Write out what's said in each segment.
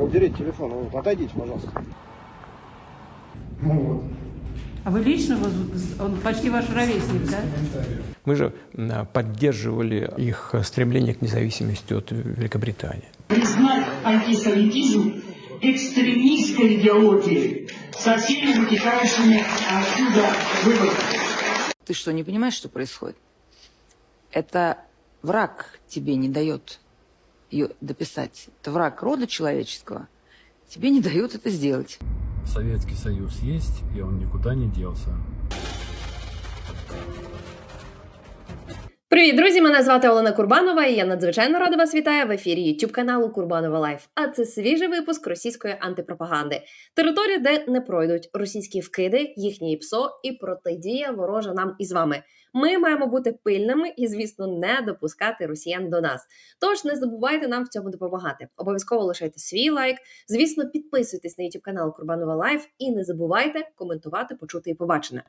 Уберите телефон, вот, отойдите, пожалуйста. Ну вот, А вы лично, он почти ваш ровесник, да? Мы же м, поддерживали их стремление к независимости от Великобритании. признать антисоветизм экстремистской идеологией со всеми вытекающими отсюда выводами. Ты что, не понимаешь, что происходит? Это враг тебе не дает ее дописать. Это враг рода человеческого тебе не дает это сделать. Советский Союз есть, и он никуда не делся. Привіт, друзі! Мене звати Олена Курбанова, і я надзвичайно рада вас вітаю в ефірі YouTube каналу Курбанова Лайф. А це свіжий випуск російської антипропаганди. Територія, де не пройдуть російські вкиди, їхнє ПСО і протидія ворожа нам із вами. Ми маємо бути пильними і, звісно, не допускати росіян до нас. Тож не забувайте нам в цьому допомагати. Обов'язково лишайте свій лайк. Звісно, підписуйтесь на YouTube канал Курбанова Лайф і не забувайте коментувати, почути і побачене.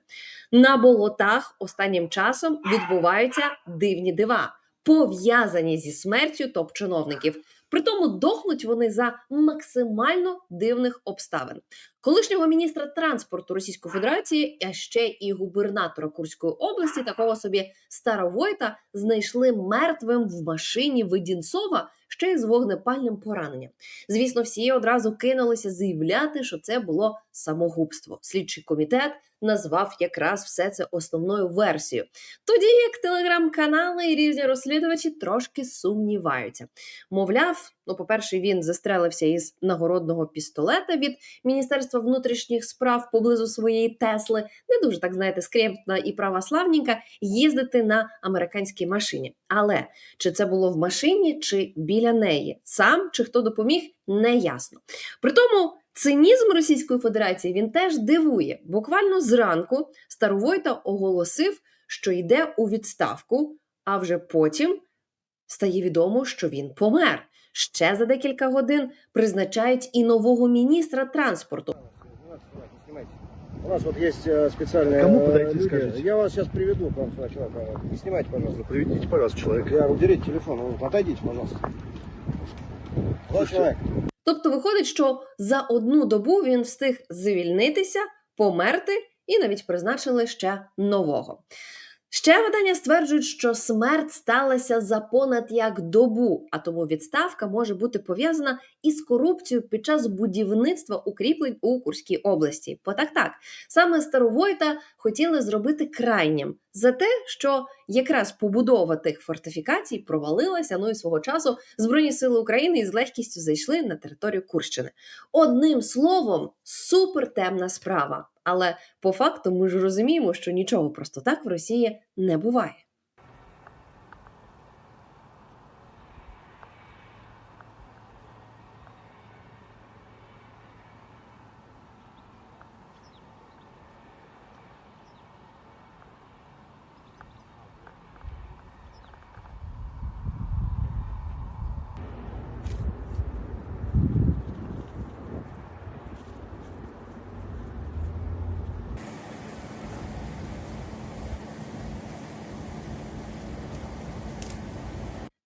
На болотах останнім часом відбуваються дивні дива, пов'язані зі смертю топ-чиновників. Притому дохнуть вони за максимально дивних обставин. Колишнього міністра транспорту Російської Федерації, а ще і губернатора Курської області, такого собі Старовойта, знайшли мертвим в машині Видінцова ще й з вогнепальним пораненням. Звісно, всі одразу кинулися заявляти, що це було самогубство. Слідчий комітет назвав якраз все це основною версією. Тоді як телеграм-канали і різні розслідувачі трошки сумніваються. Мовляв, ну, по-перше, він застрелився із нагородного пістолета від Міністерства внутрішніх справ поблизу своєї Тесли. Не дуже так знаєте, скрєпна і православненька їздити на американській машині. Але чи це було в машині, чи біля неї, сам чи хто допоміг, не ясно. При тому. Цинізм Російської Федерації він теж дивує. Буквально зранку Старовойта оголосив, що йде у відставку, а вже потім стає відомо, що він помер. Ще за декілька годин призначають і нового міністра транспорту. Снимайте. У нас вот есть э, специальные Кому э, подойти, люди. скажите? Я вас сейчас приведу к вам сюда, человека. Не снимайте, пожалуйста. Приведите, пожалуйста, человека. Я уберите телефон, вот, отойдите, пожалуйста. Вот человек. Тобто виходить, що за одну добу він встиг звільнитися, померти і навіть призначили ще нового. Ще видання стверджують, що смерть сталася за понад як добу, а тому відставка може бути пов'язана із корупцією під час будівництва укріплень у Курській області. Бо так так саме Старовойта хотіли зробити крайнім за те, що якраз побудова тих фортифікацій провалилася. Ну і свого часу Збройні сили України із легкістю зайшли на територію Курщини. Одним словом, супертемна справа. Але по факту ми ж розуміємо, що нічого просто так в Росії не буває.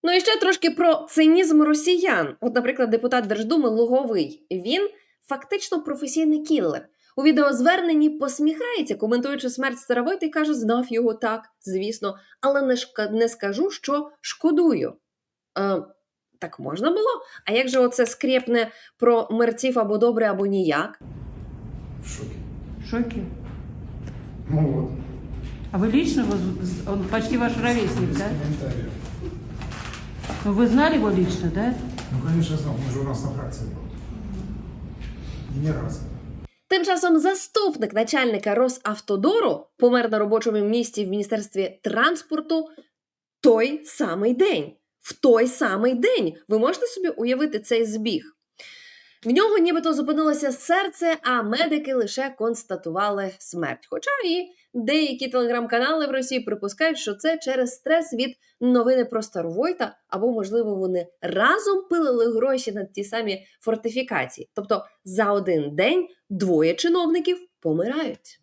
Ну і ще трошки про цинізм росіян. От, наприклад, депутат Держдуми Луговий. Він фактично професійний кілер. У відеозверненні посміхається, коментуючи смерть Старовойта, і каже, знав його так, звісно, але не, шка- не скажу, що шкодую. Е, так можна було? А як же оце скрепне про мерців або добре, або ніяк? В шоке. В шоке. Ну вот, А воз- он почти ваш ровесник, без да? Ну, Вы знали его лично, да? Ну, конечно, знал, он же у нас на фракции был. И не раз. Тим часом заступник начальника Росавтодору помер на робочому місці в Міністерстві транспорту той самий день. В той самий день. Ви можете собі уявити цей збіг? В нього нібито зупинилося серце, а медики лише констатували смерть. Хоча і деякі телеграм-канали в Росії припускають, що це через стрес від новини про Старвойта, або, можливо, вони разом пилили гроші на ті самі фортифікації. Тобто за один день двоє чиновників помирають.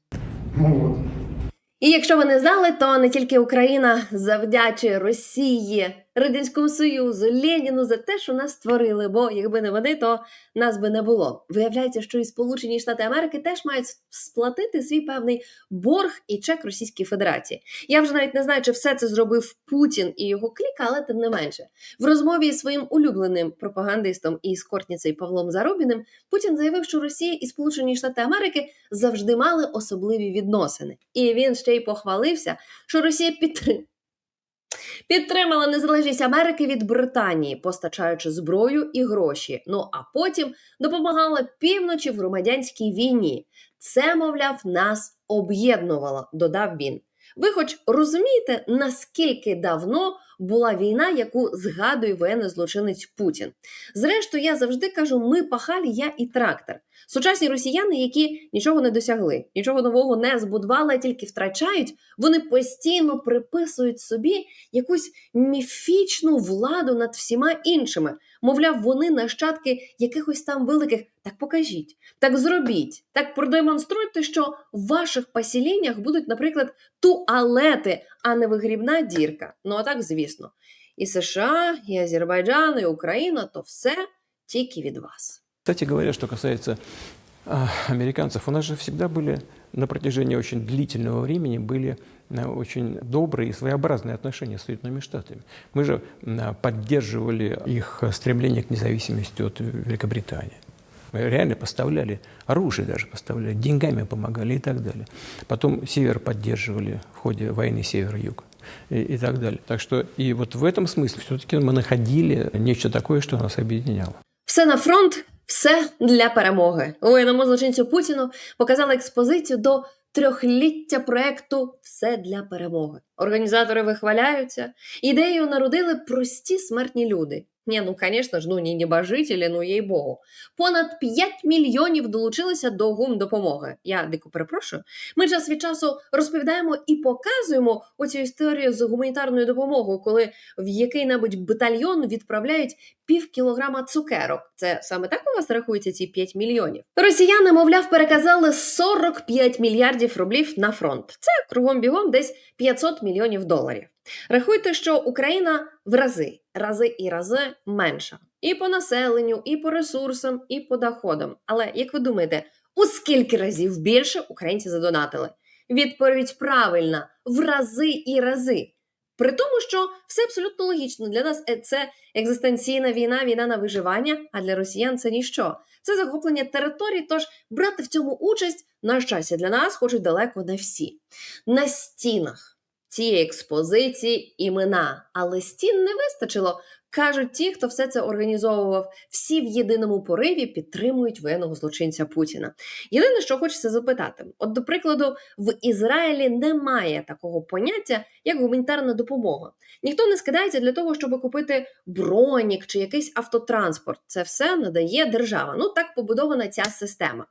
І якщо ви не знали, то не тільки Україна завдячує Росії Радянському Союзу, Леніну за те, що нас створили, бо якби не вони, то нас би не було. Виявляється, що і Сполучені Штати Америки теж мають сплатити свій певний борг і чек Російській Федерації. Я вже навіть не знаю, чи все це зробив Путін і його кліка, але тим не менше. В розмові із своїм улюбленим пропагандистом і скортніцею Павлом Зарубіним Путін заявив, що Росія і Сполучені Штати Америки завжди мали особливі відносини. І він ще й похвалився, що Росія підтримує. Підтримала незалежність Америки від Британії, постачаючи зброю і гроші. Ну а потім допомагала півночі в громадянській війні. Це, мовляв, нас об'єднувало, додав він. Ви хоч розумієте, наскільки давно була війна, яку згадує воєнний злочинець Путін? Зрештою, я завжди кажу: ми пахалі, я і трактор. Сучасні росіяни, які нічого не досягли, нічого нового не збудували, а тільки втрачають, вони постійно приписують собі якусь міфічну владу над всіма іншими. Мовляв, вони нащадки якихось там великих. Так покажіть, так зробіть, так продемонструйте, що в ваших поселеннях будуть, наприклад, туалети, а не вигрібна дірка. Ну а так, звісно, і США, і Азербайджан, і Україна то все тільки від вас. Кстати говоря, что касается а, американцев, у нас же всегда были на протяжении очень длительного времени были очень добрые и своеобразные отношения с Соединенными Штатами. Мы же а, поддерживали их стремление к независимости от Великобритании. Мы реально поставляли оружие даже поставляли, деньгами помогали и так далее. Потом север поддерживали в ходе войны север-юг и, и так далее. Так что и вот в этом смысле все-таки мы находили нечто такое, что нас объединяло. Все на фронт, все для перемоги. Воєнному злочинцю Путіну показали експозицію до трьохліття проекту Все для перемоги. Організатори вихваляються. Ідею народили прості смертні люди. Ні, ну звісно ж, ну не небожителі, ну їй Богу. Понад 5 мільйонів долучилися до гум допомоги. Я дико перепрошую. Ми час від часу розповідаємо і показуємо оцю історію з гуманітарною допомогою, коли в який-небудь батальйон відправляють пів кілограма цукерок. Це саме так у вас рахується ці 5 мільйонів. Росіяни, мовляв, переказали 45 мільярдів рублів на фронт. Це кругом бігом десь 500 мільйонів доларів. Рахуйте, що Україна в рази, рази і рази менша. І по населенню, і по ресурсам, і по доходам. Але як ви думаєте, у скільки разів більше українці задонатили? Відповідь правильна в рази і рази. При тому, що все абсолютно логічно. Для нас е, це екзистенційна війна, війна на виживання, а для росіян це ніщо. Це захоплення територій, тож брати в цьому участь, на щастя, для нас хочуть далеко не всі. На стінах цієї експозиції імена, але стін не вистачило. Кажуть ті, хто все це організовував, всі в єдиному пориві підтримують воєнного злочинця Путіна. Єдине, що хочеться запитати: от, до прикладу, в Ізраїлі немає такого поняття, як гуманітарна допомога. Ніхто не скидається для того, щоб купити бронік чи якийсь автотранспорт. Це все надає держава. Ну так побудована ця система.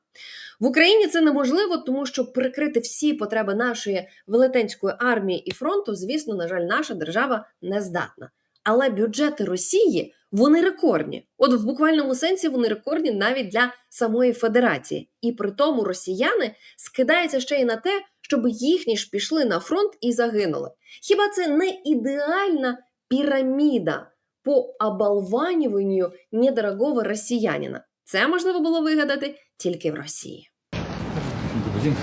В Україні це неможливо, тому що прикрити всі потреби нашої велетенської армії і фронту, звісно, на жаль, наша держава не здатна. Але бюджети Росії вони рекордні. От в буквальному сенсі вони рекордні навіть для самої Федерації. І при тому росіяни скидаються ще й на те, щоб їхні ж пішли на фронт і загинули. Хіба це не ідеальна піраміда по оболванюванню недорогого росіянина? Це можливо було вигадати тільки в Росії. Добрый день.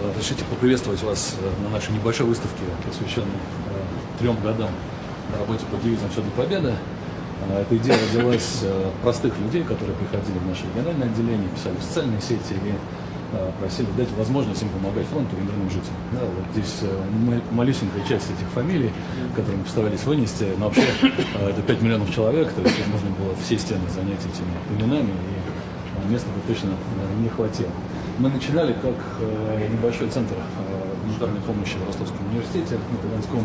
Э, Разрешите поприветствовать вас э, на нашей небольшой выставке, посвященной э, трем годам работе по девизам «Все для победы». Э, Эта идея родилась э, от простых людей, которые приходили в наше региональное отделение, писали в социальные сети и э, просили дать возможность им помогать фронту и мирным жителям. Да, вот здесь э, ма- малюсенькая часть этих фамилий, которые мы постарались вынести, но вообще э, это 5 миллионов человек, то есть можно было все стены занять этими именами, и места бы точно э, не хватило. Мы начинали как небольшой центр гуманитарной помощи в Ростовском университете на Таганском.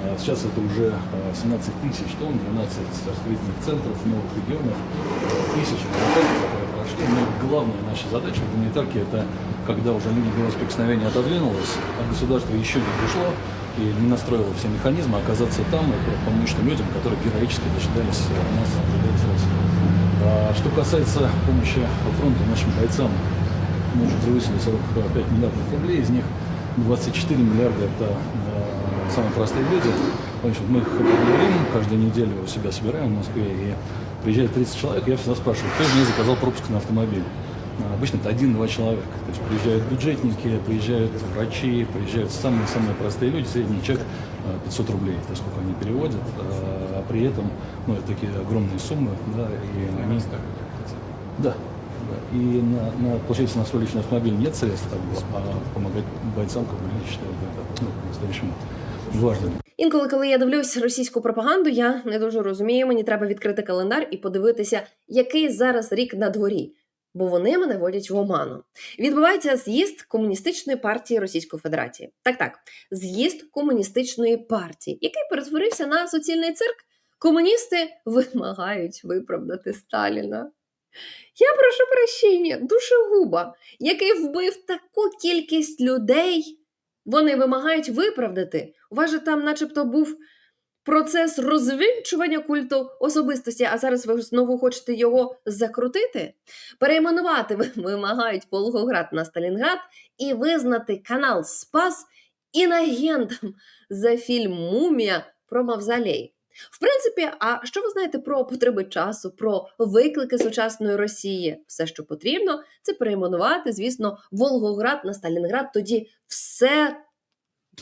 Э, Сейчас это уже э, 17 тысяч тонн, 12 распределительных центров новых регионах, э, тысячи гуманитарцев, которые прошли. Но главная наша задача в гуманитарке – это когда уже линия соприкосновения отодвинулась, а государство еще не пришло и не настроило все механизмы, оказаться там и помочь тем людям, которые героически дожидались нас, дожидались России. А Что касается помощи фронту нашим бойцам, мы уже превысили 45 миллиардов рублей, из них 24 миллиарда это самые простые люди. Значит, мы их говорим, каждую неделю у себя собираем в Москве, и приезжает 30 человек, я всегда спрашиваю, кто из них заказал пропуск на автомобиль. А, Обычно это один-два человека. То есть приезжают бюджетники, приезжают врачи, приезжают самые-самые простые люди, средний чек а, 500 рублей, это сколько они переводят, а а при этом, ну, это такие огромные суммы, да, и они... Да. И на, на, получается, на свой личный автомобиль нет средств, а помогать бойцам, как бы, считаю, это ну, по-настоящему важно. Інколи, коли я дивлюсь російську пропаганду, я не дуже розумію. Мені треба відкрити календар і подивитися, який зараз рік на дворі. Бо вони мене водять в оману. Відбувається з'їзд комуністичної партії Російської Федерації. Так, так, з'їзд комуністичної партії, який перетворився на суцільний цирк. Комуністи вимагають виправдати Сталіна. Я прошу прощення, душегуба, який вбив таку кількість людей. Вони вимагають виправдати. У вас же там, начебто, був процес розвінчування культу особистості, а зараз ви знову хочете його закрутити? Перейменувати вимагають Волгоград на Сталінград і визнати канал Спас інагентом за фільм Мумія про Мавзолей. В принципі, а що ви знаєте про потреби часу, про виклики сучасної Росії? Все, що потрібно, це перейменувати, звісно, Волгоград на Сталінград. Тоді все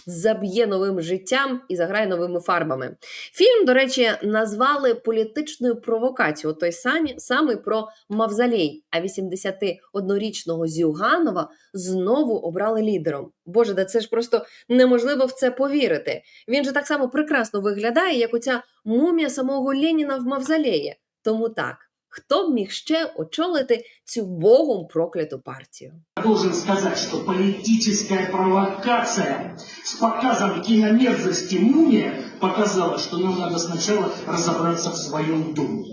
заб'є новим життям і заграє новими фарбами. Фільм, до речі, назвали політичною провокацією, той самі, самий про Мавзолей. А 81-річного Зюганова знову обрали лідером. Боже, да це ж просто неможливо в це повірити. Він же так само прекрасно виглядає, як оця мумія самого Леніна в Мавзолеї. Тому так, хто б міг ще очолити цю богом прокляту партію? Должен сказать, что политическая провокация с показом киномерзости «Мумия» показала, что нам надо сначала разобраться в своем доме.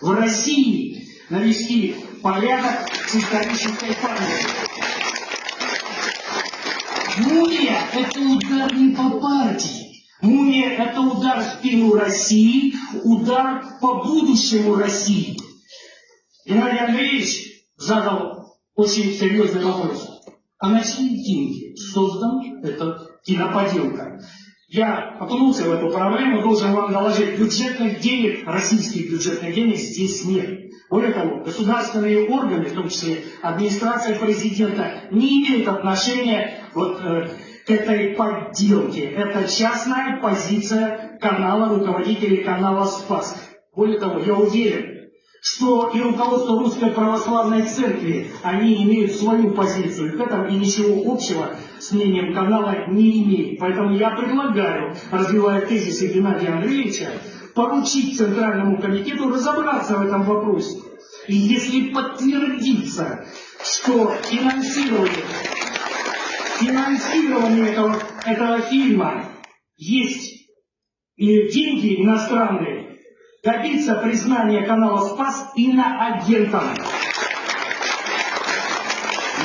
В России навести порядок с исторической памятью. Мумия – это удар не по партии. Мумия – это удар в спину России, удар по будущему России. Геннадий Андреевич задал очень серьезный вопрос. А на чьи деньги создан этот киноподелка? Я окунулся в эту проблему, должен вам доложить, бюджетных денег, российских бюджетных денег здесь нет. Более того, государственные органы, в том числе администрация президента, не имеют отношения вот, э, к этой подделке. Это частная позиция канала, руководителей канала «Спас». Более того, я уверен, что и руководство Русской Православной Церкви, они имеют свою позицию к этому и ничего общего с мнением канала не имеет. Поэтому я предлагаю, развивая тезисы Геннадия Андреевича, поручить Центральному комитету разобраться в этом вопросе. И если подтвердится, что финансирование, финансирование этого, этого фильма есть и деньги иностранные, добиться признания канала «Спас» иноагентом.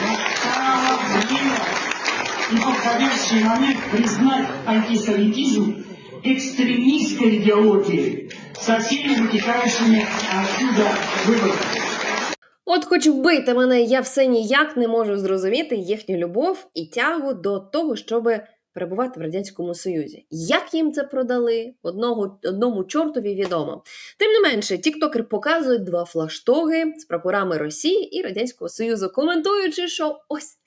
Настало время и подходящий момент признать антисоветизм экстремистской идеологией со всеми вытекающими отсюда выводами. От, хоч вбийте мене, я все ніяк не можу зрозуміти їхню любов і тягу до того, щоб перебувати в радянському союзі. Як їм це продали? Одного одному чортові відомо. Тим не менше, тіктокер показують два флаштоги з прапорами Росії і Радянського Союзу, коментуючи, що ось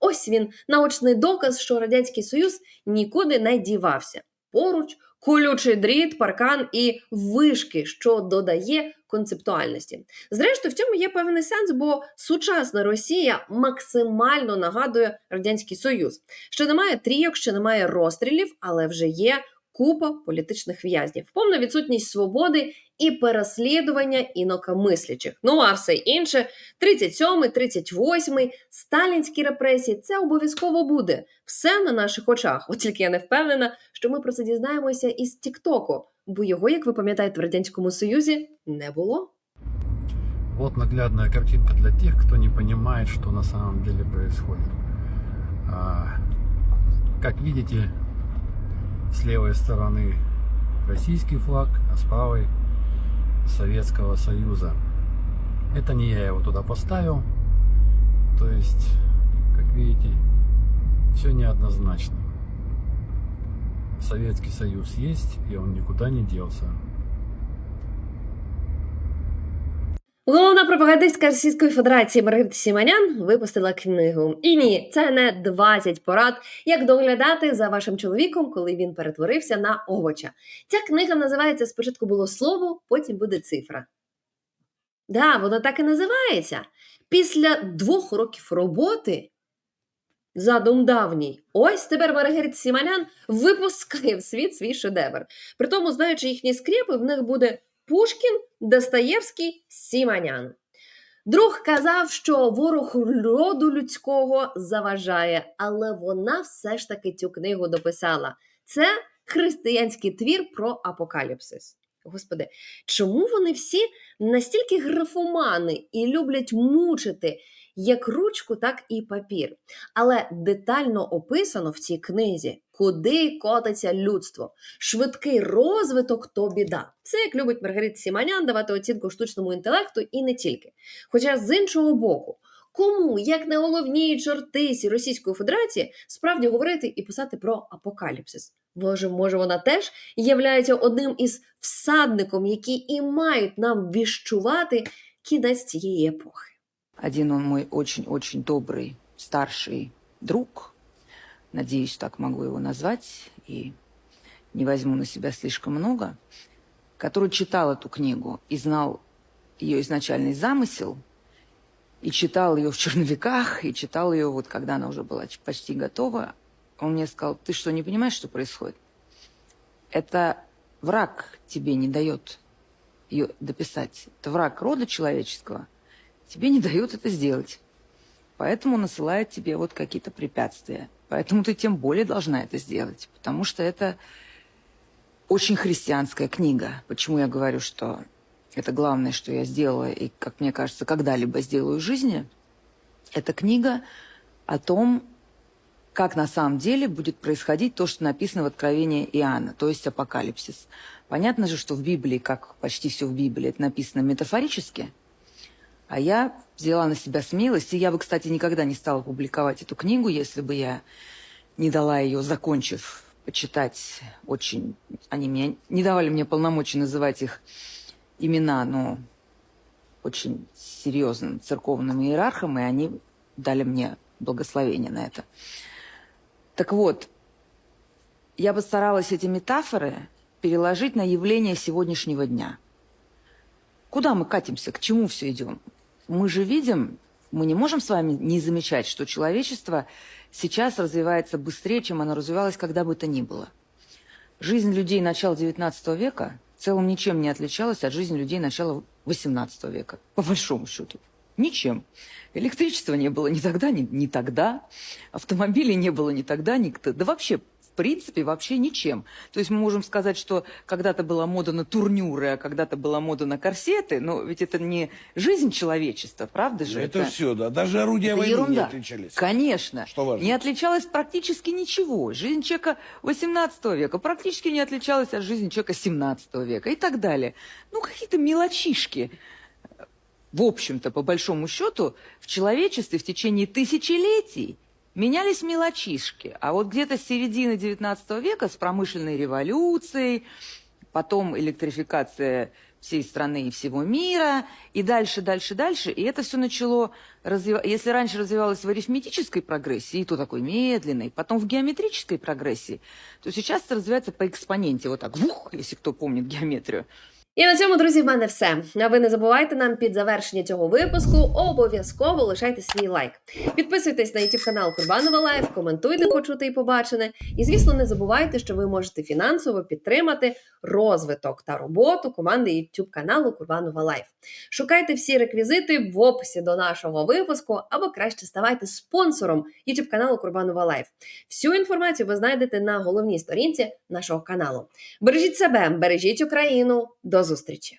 ось він наочний доказ, що радянський союз нікуди не дівався. Поруч колючий дріт, паркан і вишки, що додає концептуальності. Зрештою, в цьому є певний сенс, бо сучасна Росія максимально нагадує радянський союз. Що немає трійок, що немає розстрілів, але вже є купа політичних в'язнів, повна відсутність свободи і переслідування інакомислячих. Ну а все інше, 37-й, 38-й, сталінські репресії, це обов'язково буде. Все на наших очах. От тільки я не впевнена, що ми про це дізнаємося із Тіктоку, бо його, як ви пам'ятаєте, в радянському союзі не було. Вот наглядная картинка для тех, кто не понимает, что на самом деле происходит. Как видите, с левой стороны российский флаг, а с правой Советского Союза. Это не я его туда поставил. То есть, как видите, все неоднозначно. Советский Союз есть, и он никуда не делся. Головна пропагандистка Російської Федерації Маргарита Сіманян випустила книгу. І ні, це не 20 порад, як доглядати за вашим чоловіком, коли він перетворився на овоча. Ця книга називається Спочатку було слово, потім буде цифра. Да, вона так і називається. Після двох років роботи. Задум давній. Ось тепер Маргарита Сіманян випускає в світ свій шедевр. Притому, знаючи їхні скріпи, в них буде Пушкін, Достоєвський, Сіманян. Друг казав, що ворог роду людського заважає, але вона все ж таки цю книгу дописала. Це християнський твір про апокаліпсис. Господи, чому вони всі настільки графомани і люблять мучити як ручку, так і папір? Але детально описано в цій книзі, куди котиться людство. Швидкий розвиток то біда. Це як любить Маргарита Сіманян давати оцінку штучному інтелекту і не тільки. Хоча з іншого боку, кому, як не головні чортисі Російської Федерації, справді говорити і писати про апокаліпсис? Може, може, вона теж являється одним із всадником, які і мають нам віщувати кінець цієї епохи. Один он мой очень-очень добрый старший друг, надеюсь, так могу его назвать, и не возьму на себя слишком много, который читал эту книгу и знал ее изначальный замысел, и читал ее в черновиках, и читал ее вот когда она уже была почти готова. Он мне сказал, ты что, не понимаешь, что происходит? Это враг тебе не дает ее дописать. Это враг рода человеческого тебе не дает это сделать. Поэтому насылает тебе вот какие-то препятствия. Поэтому ты тем более должна это сделать. Потому что это очень христианская книга. Почему я говорю, что это главное, что я сделала, и, как мне кажется, когда-либо сделаю в жизни, это книга о том, как на самом деле будет происходить то, что написано в Откровении Иоанна, то есть апокалипсис. Понятно же, что в Библии, как почти все в Библии, это написано метафорически, а я взяла на себя смелость, и я бы, кстати, никогда не стала публиковать эту книгу, если бы я не дала ее, закончив, почитать очень... Они меня не давали мне полномочий называть их имена, но очень серьезным церковным иерархам, и они дали мне благословение на это. Так вот, я бы старалась эти метафоры переложить на явление сегодняшнего дня. Куда мы катимся, к чему все идем? Мы же видим, мы не можем с вами не замечать, что человечество сейчас развивается быстрее, чем оно развивалось когда бы то ни было. Жизнь людей начала XIX века в целом ничем не отличалась от жизни людей начала XVIII века, по большому счету. Ничем. Электричества не было ни тогда, ни, ни тогда. Автомобилей не было ни тогда, ни т- Да вообще, принципе, вообще ничем. То есть мы можем сказать, что когда-то была мода на турнюры, а когда-то была мода на корсеты, но ведь это не жизнь человечества, правда же? Это, все, да. Даже орудия это войны ерунда. не отличались. Конечно. Что важно. Не отличалось практически ничего. Жизнь человека 18 века практически не отличалась от жизни человека 17 века и так далее. Ну, какие-то мелочишки. В общем-то, по большому счету, в человечестве в течение тысячелетий менялись мелочишки. А вот где-то с середины 19 века с промышленной революцией, потом электрификация всей страны и всего мира, и дальше, дальше, дальше. И это все начало развиваться. Если раньше развивалось в арифметической прогрессии, и то такой медленной, потом в геометрической прогрессии, то сейчас это развивается по экспоненте, вот так, вух, если кто помнит геометрию. І на цьому, друзі, в мене все. А ви не забувайте нам під завершення цього випуску обов'язково лишайте свій лайк. Підписуйтесь на YouTube канал Курбанова Лайф, коментуйте почути і побачене. І звісно, не забувайте, що ви можете фінансово підтримати розвиток та роботу команди YouTube каналу Курбанова Лайф. Шукайте всі реквізити в описі до нашого випуску, або краще ставайте спонсором YouTube каналу Курбанова Лайф. Всю інформацію ви знайдете на головній сторінці нашого каналу. Бережіть себе, бережіть Україну. До зустрічі!